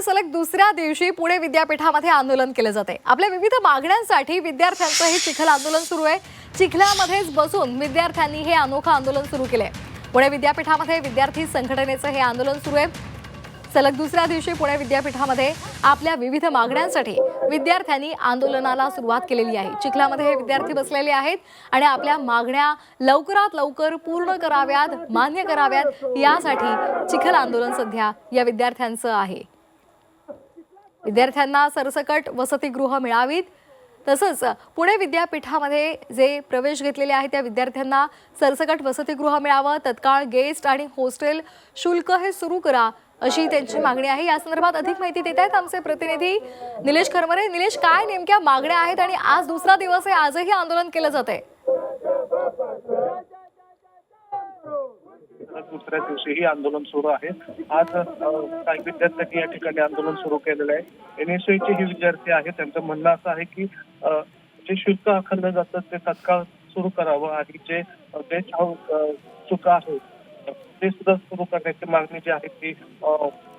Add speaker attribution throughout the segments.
Speaker 1: राज्यामध्ये सलग दुसऱ्या दिवशी पुणे विद्यापीठामध्ये आंदोलन केले जाते. आपल्या विविध मागण्यांसाठी विद्यार्थ्यांचं हे चिखल आंदोलन सुरू आहे. चिखल्यामध्येच बसून विद्यार्थ्यांनी हे अनोखं आंदोलन सुरू केलंय. पुणे विद्यापीठामध्ये विद्यार्थी संघटनेचं हे आंदोलन सुरू आहे. सलग दुसऱ्या दिवशी पुणे विद्यापीठामध्ये आपल्या विविध मागण्यांसाठी विद्यार्थ्यांनी आंदोलनाला सुरुवात केलेली आहे. चिखलामध्ये हे विद्यार्थी बसलेले आहेत आणि आपल्या मागण्या लवकरात लवकर पूर्ण कराव्यात मान्य कराव्यात यासाठी चिखल आंदोलन सध्या या विद्यार्थ्यांचं आहे. विद्यार्थ्यांना सरसकट वसतिगृह मिळावीत. तसंच पुणे विद्यापीठामध्ये जे प्रवेश घेतलेले आहेत त्या विद्यार्थ्यांना सरसकट वसतिगृह मिळावं तत्काळ गेस्ट आणि हॉस्टेल शुल्क हे सुरू करा अशी त्यांची मागणी आहे. या संदर्भात अधिक माहिती देत आहेत आमचे प्रतिनिधी निलेश खरमरे. निलेश काय नेमक्या मागण्या आहेत आणि आज दुसरा दिवस आहे आजही आंदोलन केलं जात आहे
Speaker 2: दुसऱ्या दिवशीही आंदोलन सुरू आहे. आज काही विद्यार्थ्यांनी या ठिकाणी आंदोलन सुरू केलेलं आहे. एनएसयूचे हे विद्यार्थी आहेत त्यांचं म्हणणं असं आहे की जे शुल्क आकारलं जातं ते तत्काळ सुरू करावं आणि जे बेस्ट हाऊस चुका आहे ते सुद्धा सुरू करण्याची मागणी जी आहे ती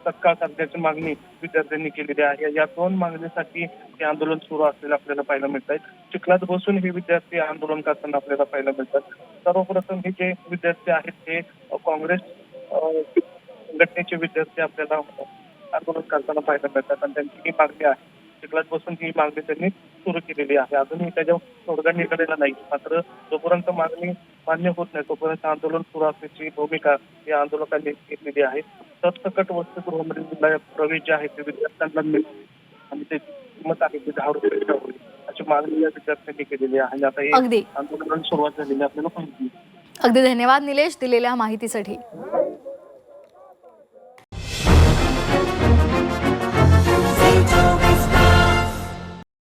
Speaker 2: तत्काळ करण्याची मागणी विद्यार्थ्यांनी केलेली आहे. या दोन मागणीसाठी हे आंदोलन सुरू असलेलं आपल्याला पाहायला मिळत आहे चिखलात बसून हे विद्यार्थी आंदोलन करताना आपल्याला पाहायला मिळतात. सर्वप्रथम हे जे विद्यार्थी आहेत ते काँग्रेस संघटनेचे विद्यार्थी आपल्याला आंदोलन करताना पाहायला मिळतात. आणि त्यांची ही मागणी आहे. चिखलात बसून ही मागणी त्यांनी सुरू केलेली आहे. अजूनही त्याच्यावर तोडगा निघालेला नाही. मात्र जोपर्यंत मागणी मान्य होत नाही तोपर्यंत आंदोलन सुरू असण्याची भूमिका या आंदोलकांनी घेतलेली आहे. सरसकट वसतिगृहामध्ये जिल्हा प्रवेश जे आहे ते विद्यार्थ्यांना मिळेल. आणि त्याची किंमत आहे ती दहा रुपये अशी मागणी या विद्यार्थ्यांनी केलेली आहे. आता हे आंदोलनाला सुरुवात झालेली आपल्याला माहिती आहे.
Speaker 1: अगदी धन्यवाद निलेश दिलेल्या माहितीसाठी.